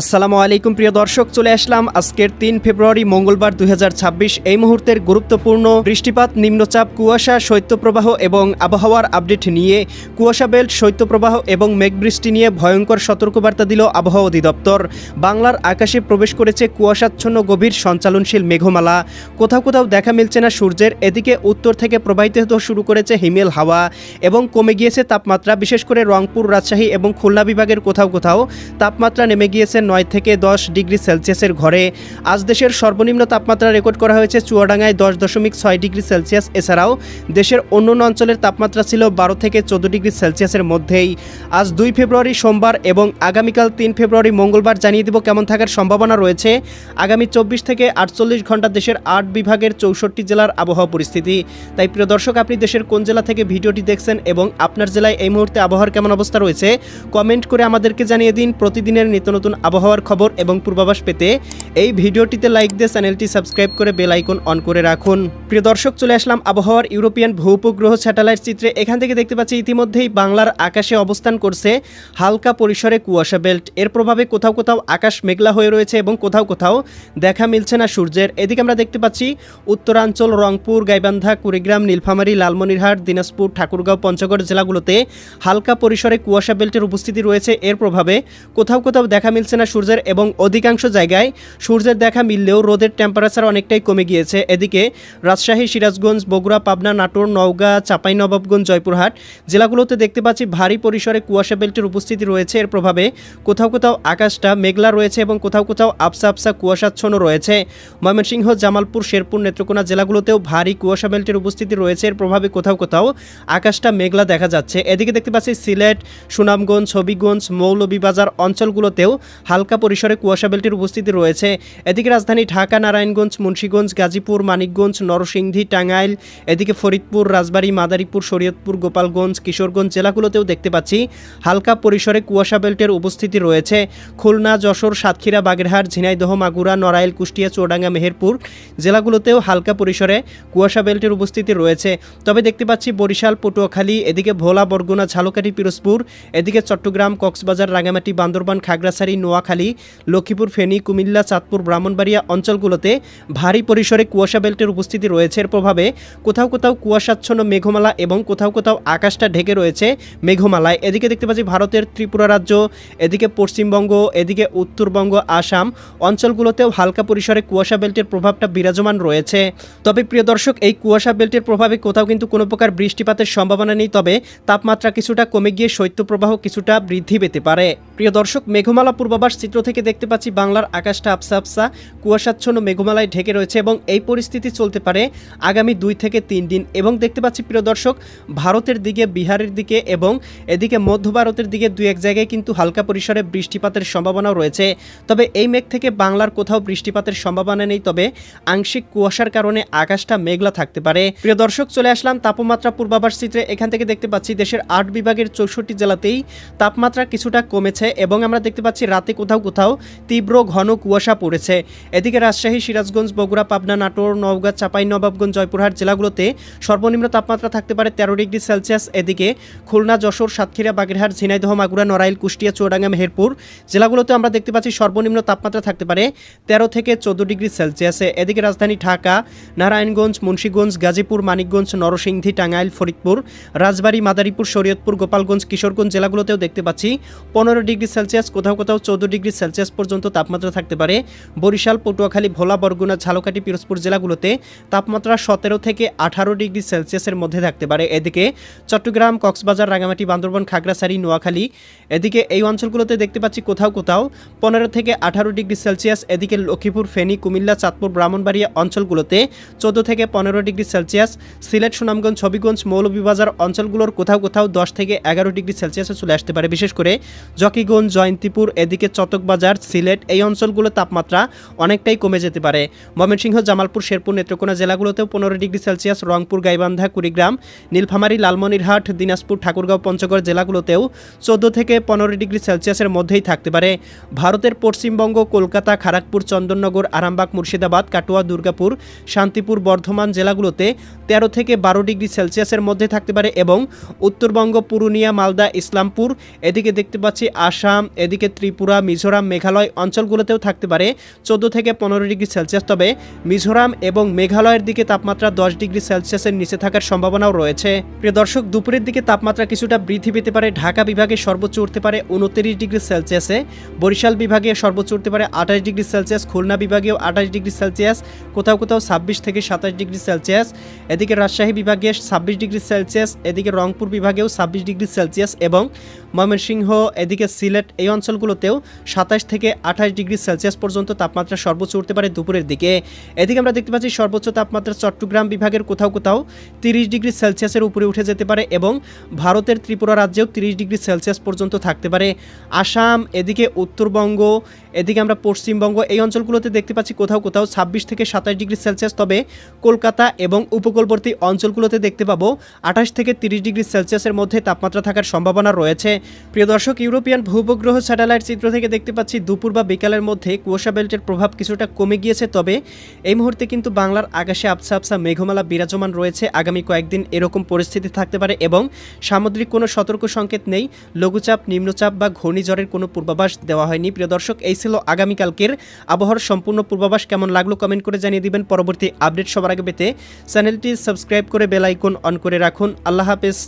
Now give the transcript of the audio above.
আসসালামু আলাইকুম, প্রিয় দর্শক, চলে আসলাম আজকের তিন ফেব্রুয়ারি, মঙ্গলবার দুই হাজার ছাব্বিশ। এই মুহূর্তের গুরুত্বপূর্ণ বৃষ্টিপাত, নিম্নচাপ, কুয়াশা, শৈত্যপ্রবাহ এবং আবহাওয়ার আপডেট নিয়ে কুয়াশা বেল্ট শৈত্যপ্রবাহ এবং মেঘবৃষ্টি নিয়ে ভয়ঙ্কর সতর্কবার্তা দিল আবহাওয়া অধিদপ্তর। বাংলার আকাশে প্রবেশ করেছে কুয়াশাচ্ছন্ন গভীর সঞ্চালনশীল মেঘমালা। কোথাও কোথাও দেখা মিলছে না সূর্যের, এদিকে উত্তর থেকে প্রবাহিত হতে শুরু করেছে হিমেল হাওয়া এবং কমে গিয়েছে তাপমাত্রা, বিশেষ করে রংপুর, রাজশাহী এবং খুলনা বিভাগের কোথাও কোথাও তাপমাত্রা নেমে গিয়েছে নয় থেকে দশ ডিগ্রি সেলসিয়াসের ঘরে। আজ দেশের সর্বনিম্ন তাপমাত্রা রেকর্ড করা হয়েছে চুয়াডাঙ্গায় দশ দশমিক ছয় ডিগ্রি সেলসিয়াস। এছাড়াও দেশের অন্য অন্য অঞ্চলের তাপমাত্রা ছিল বারো থেকে চোদ্দ ডিগ্রি সেলসিয়াসের মধ্যেই। আজ দুই ফেব্রুয়ারি সোমবার এবং আগামীকাল তিন ফেব্রুয়ারি মঙ্গলবার জানিয়ে দেব কেমন থাকার সম্ভাবনা রয়েছে। আগামী চব্বিশ থেকে আটচল্লিশ ঘণ্টা দেশের আট বিভাগের চৌষট্টি জেলার আবহাওয়া পরিস্থিতি। তাই প্রিয় দর্শক, আপনি দেশের কোন জেলা থেকে ভিডিওটি দেখছেন এবং আপনার জেলায় এই মুহূর্তে আবহাওয়ার কেমন অবস্থা রয়েছে, কমেন্ট করে আমাদেরকে জানিয়ে দিন। প্রতিদিনের নিত্য নতুন আবহাওয়ার খবর এবং পূর্বাভাস পেতে এই ভিডিওটিতে লাইক দিয়ে চ্যানেলটি সাবস্ক্রাইব করে বেল আইকন অন করে রাখুন। প্রিয় দর্শক, চলে আসলাম আবহাওয়ার ইউরোপিয়ান ভূপগ্রহ স্যাটেলাইট চিত্রে। এখান থেকে দেখতে পাচ্ছি ইতিমধ্যেই বাংলার আকাশে অবস্থান করছে হালকা পরিসরে কুয়াশা বেল্ট এর প্রভাবে কোথাও কোথাও আকাশ মেঘলা হয়ে রয়েছে এবং কোথাও কোথাও দেখা মিলছে না সূর্যের। এদিকে আমরা দেখতে পাচ্ছি উত্তরাঞ্চল, রংপুর, গাইবান্ধা, কুড়িগ্রাম, নীলফামারী, লালমনিরহাট, দিনাজপুর, ঠাকুরগাঁও, পঞ্চগড় জেলাগুলোতে হালকা পরিসরে কুয়াশা বেল্টের উপস্থিতি রয়েছে। এর প্রভাবে কোথাও কোথাও দেখা মিলছে না সূর্যের এবং অধিকাংশ জায়গায় সূর্যের দেখা মিললেও রোদের টেম্পারেচার অনেকটাই কমে গিয়েছে। এদিকে রাজশাহী, সিরাজগঞ্জ, বগুড়া, পাবনা, নাটোর, নওগাঁ চাঁপাইনবাবগঞ্জ জয়পুরহাট জেলাগুলোতে দেখতে পাচ্ছি ভারী পরিসরে কুয়াশা বেল্টের উপস্থিতি রয়েছে। এর প্রভাবে কোথাও কোথাও আকাশটা মেঘলা রয়েছে এবং কোথাও কোথাও আবসা আবসা কুয়াশাচ্ছন্ন রয়েছে। ময়মনসিংহ, জামালপুর, শেরপুর, নেত্রকোনা জেলাগুলোতেও ভারী কুয়াশা বেল্টের উপস্থিতি রয়েছে। এর প্রভাবে কোথাও কোথাও আকাশটা মেঘলা দেখা যাচ্ছে। এদিকে দেখতে পাচ্ছি সিলেট, সুনামগঞ্জ, হবিগঞ্জ, মৌলভীবাজার অঞ্চলগুলোতেও হালকা পরিসরে কুয়াশা বেল্টের উপস্থিতি রয়েছে। এদিকে রাজধানী ঢাকা, নারায়ণগঞ্জ, মুন্সীগঞ্জ, গাজীপুর, মানিকগঞ্জ, নরসিংদী, টাঙ্গাইল, এদিকে ফরিদপুর, রাজবাড়ী, মাদারীপুর, শরীয়তপুর, গোপালগঞ্জ, কিশোরগঞ্জ জেলাগুলোতেও দেখতে পাচ্ছি হালকা পরিসরে কুয়াশা বেল্টের উপস্থিতি রয়েছে। খুলনা, যশোর, সাতক্ষীরা, বাগেরহাট, ঝিনাইদহ, মাগুরা, নড়াইল, কুষ্টিয়া চৌডাঙ্গা মেহেরপুর জেলাগুলোতেও হালকা পরিসরে কুয়াশা বেল্টের উপস্থিতি রয়েছে। তবে দেখতে পাচ্ছি বরিশাল, পটুয়াখালী, এদিকে ভোলা, বরগুনা, ঝালকাঠি, পিরোজপুর, এদিকে চট্টগ্রাম, কক্সবাজার রাঙামাটি বান্দরবান, খাগড়াছড়ি নোয়াখালী, লক্ষ্মীপুর, ফেনী, কুমিল্লা, চাঁদপুর, ব্রাহ্মণবাড়িয়া অঞ্চলগুলোতে ভারী পরিসরে কুয়াশা বেল্টের উপস্থিতি রয়েছে। এর প্রভাবে কোথাও কোথাও কুয়াশাচ্ছন্ন মেঘমালা এবং কোথাও কোথাও আকাশটা ঢেকে রয়েছে মেঘমালায় এদিকে দেখতে পাচ্ছি ভারতের ত্রিপুরা রাজ্য, এদিকে পশ্চিমবঙ্গ, এদিকে উত্তরবঙ্গ, আসাম অঞ্চলগুলোতেও হালকা পরিসরে কুয়াশা বেল্টের প্রভাবটা বিরাজমান রয়েছে। তবে প্রিয় দর্শক, এই কুয়াশা বেল্টের প্রভাবে কোথাও কিন্তু কোনো প্রকার বৃষ্টিপাতের সম্ভাবনা নেই, তবে তাপমাত্রা কিছুটা কমে গিয়ে শৈত্যপ্রবাহ কিছুটা বৃদ্ধি পেতে পারে। প্রিয় দর্শক, মেঘমালা পূর্বাভাস চিত্র থেকে দেখতে পাচ্ছি বাংলার আকাশটা আবসা আবসা কুয়াশাচ্ছন্ন মেঘমালায় ঢেকে রয়েছে এবং এই পরিস্থিতি চলতে পারে আগামী দুই থেকে তিন দিন। এবং দেখতে পাচ্ছি, প্রিয় দর্শক, ভারতের দিকে, বিহারের দিকে এবং এদিকে মধ্য ভারতের দিকে দুই এক জায়গায় কিন্তু হালকা পরিসরে বৃষ্টিপাতের সম্ভাবনাও রয়েছে। তবে এই মেঘ থেকে বাংলার কোথাও বৃষ্টিপাতের সম্ভাবনা নেই। তবে আংশিক কুয়াশার কারণে আকাশটা মেঘলা থাকতে পারে। প্রিয় দর্শক, চলে আসলাম তাপমাত্রা পূর্বাভাস চিত্রে। এখান থেকে দেখতে পাচ্ছি, দেশের আট বিভাগের চৌষট্টি জেলাতেই তাপমাত্রা কিছুটা কমেছে এবং আমরা দেখতে পাচ্ছি, রাতে কোথাও কোথাও তীব্র ঘন কুয়াশা পড়েছে। এদিকে রাজশাহী, সিরাজগঞ্জ, বগুড়া, পাবনা, নাটোর, নওগাঁ, চাপাই, নবাবগঞ্জ, জয়পুরহাট জেলাগুলোতে সর্বনিম্ন তাপমাত্রা থাকতে পারে তেরো ডিগ্রি সেলসিয়াস। এদিকে খুলনা, যশোর, সাতক্ষীরা, বাগেরহাট, ঝিনাইদহ, মাগুরা, নড়াইল, কুষ্টিয়া, চুয়াডাঙ্গা, মেহেরপুর জেলাগুলোতে আমরা দেখতে পাচ্ছি সর্বনিম্ন তাপমাত্রা থাকতে পারে তেরো থেকে চোদ্দ ডিগ্রি সেলসিয়াসে। এদিকে রাজধানী ঢাকা, নারায়ণগঞ্জ, মুন্সীগঞ্জ, গাজীপুর, মানিকগঞ্জ, নরসিংদী, টাঙ্গাইল, ফরিদপুর, রাজবাড়ী, মাদারীপুর, শরীয়তপুর, গোপালগঞ্জ, কিশোরগঞ্জ জেলাগুলোতেও দেখতে পাচ্ছি পনেরো ডিগ্রি সেলসিয়াস। কোথাও কোথাও চৌদ্দ ডিগ্রি সেলসিয়াস পর্যন্ত তাপমাত্রা থাকতে পারে। বরিশাল, পটুয়াখালী, ভোলা, বরগুনা, ঝালকাঠি, পিরোজপুর জেলাগুলোতে তাপমাত্রা সতেরো থেকে আঠারো ডিগ্রি সেলসিয়াসের মধ্যে থাকতে পারে। এদিকে চট্টগ্রাম, কক্সবাজার রাঙামাটি বান্দরবান, খাগড়াছড়ি, নোয়াখালী, এদিকে এই অঞ্চলগুলোতে দেখতে পাচ্ছি কোথাও কোথাও পনেরো থেকে আঠারো ডিগ্রি সেলসিয়াস। এদিকে লক্ষ্মীপুর, ফেনী, কুমিল্লা, চাঁদপুর, ব্রাহ্মণবাড়িয়া অঞ্চলগুলোতে চোদ্দ থেকে পনেরো ডিগ্রি সেলসিয়াস। সিলেট, সুনামগঞ্জ ছবিগঞ্জ মৌলভীবাজার অঞ্চলগুলোর কোথাও কোথাও দশ থেকে এগারো ডিগ্রি সেলসিয়াসে চলে আসতে পারে। বিশেষ করে জকিগঞ্জ, জয়ন্তীপুর, এদিকে চতকবাজার সিলেট, এই অঞ্চলগুলোর তাপমাত্রা অনেকটাই কমে যেতে পারে। ময়মনসিংহ, জামালপুর, শেরপুর, নেত্রকোনা জেলাগুলোতেও পনেরো ডিগ্রি সেলসিয়াস, রংপুর, গাইবান্ধা, কুড়িগ্রাম, নীলফামারী, লালমনিরহাট, দিনাজপুর, ঠাকুরগাঁও, পঞ্চগড় জেলাগুলোতেও চোদ্দ থেকে পনেরো ডিগ্রি সেলসিয়াসের মধ্যেই থাকতে পারে। ভারতের পশ্চিমবঙ্গ, কলকাতা খড়গপুর চন্দননগর, আরামবাগ, মুর্শিদাবাদ, কাটোয়া, দুর্গাপুর, শান্তিপুর, বর্ধমান জেলাগুলোতে তেরো থেকে বারো ডিগ্রি সেলসিয়াসের মধ্যে থাকতে পারে এবং উত্তরবঙ্গ, পুরুলিয়া, মালদা, ইসলামপুর, এদিকে দেখতে পাচ্ছি আসাম, এদিকে ত্রিপুরা মিজোরাম মেঘালয় অঞ্চলগুলোতেও থাকতে পারে চোদ্দ থেকে পনেরো ডিগ্রি সেলসিয়াস। তবে মিজোরাম এবং মেঘালয়ের দিকে তাপমাত্রা দশ ডিগ্রি সেলসিয়াসের নিচে থাকার সম্ভাবনাও রয়েছে। প্রিয় দর্শক, দুপুরের দিকে তাপমাত্রা কিছুটা বৃদ্ধি পেতে পারে। ঢাকা বিভাগে সর্বোচ্চ উঠতে পারে উনত্রিশ ডিগ্রি সেলসিয়াসে। বরিশাল বিভাগে সর্বোচ্চ উঠতে পারে আঠাশ ডিগ্রি সেলসিয়াস। খুলনা বিভাগেও আঠাশ ডিগ্রি সেলসিয়াস। কোথাও কোথাও ছাব্বিশ থেকে সাতাশ ডিগ্রি সেলসিয়াস। এদিকে রাজশাহী বিভাগে ছাব্বিশ ডিগ্রি সেলসিয়াস। এদিকে রংপুর বিভাগেও ছাব্বিশ ডিগ্রি সেলসিয়াস এবং ময়মনসিংহ, এদিকে সিলেট এই অঞ্চলগুলোতেও সাতাশ থেকে আঠাশ ডিগ্রি সেলসিয়াস পর্যন্ত তাপমাত্রা সর্বোচ্চ উঠতে পারে দুপুরের দিকে। এদিকে আমরা দেখতে পাচ্ছি সর্বোচ্চ তাপমাত্রা চট্টগ্রাম বিভাগের কোথাও কোথাও তিরিশ ডিগ্রি সেলসিয়াসের উপরে উঠে যেতে পারে এবং ভারতের ত্রিপুরা রাজ্যেও তিরিশ ডিগ্রি সেলসিয়াস পর্যন্ত থাকতে পারে। আসাম, এদিকে উত্তরবঙ্গ, এদিকে আমরা পশ্চিমবঙ্গ, এই অঞ্চলগুলোতে দেখতে পাচ্ছি কোথাও কোথাও ছাব্বিশ থেকে সাতাশ ডিগ্রি সেলসিয়াস। তবে কলকাতা এবং উপকূলবর্তী অঞ্চলগুলোতে দেখতে পাবো আঠাশ থেকে তিরিশ ডিগ্রি সেলসিয়াসের মধ্যে তাপমাত্রা থাকার সম্ভাবনা রয়েছে। প্রিয় দর্শক, ইউরোপিয়ান ভূপগ্রহ স্যাটেলাইট চিত্র থেকে দেখতে পাচ্ছি দুপুর বা বিকালের মধ্যে কুয়াশা বেল্টের প্রভাব কিছুটা কমে গিয়েছে, তবে এই মুহূর্তে কিন্তু বাংলার আকাশে আবসা আবসা মেঘমালা বিরাজমান রয়েছে। আগামী কয়েকদিন এরকম পরিস্থিতি থাকতে পারে এবং সামুদ্রিক কোনো সতর্ক সংকেত নেই। লঘুচাপ, নিম্নচাপ বা ঘূর্ণিঝড়ের কোনো পূর্বাভাস দেওয়া হয়নি। প্রিয় দর্শক, এই ছিল আগামীকালকের আবহাওয়ার সম্পূর্ণ পূর্বাভাস। কেমন লাগল কমেন্ট করে জানিয়ে দিবেন। পরবর্তী আপডেট সবার আগে পেতে চ্যানেলটি সাবস্ক্রাইব করে বেল আইকন অন করে রাখুন। আল্লাহ হাফেজ।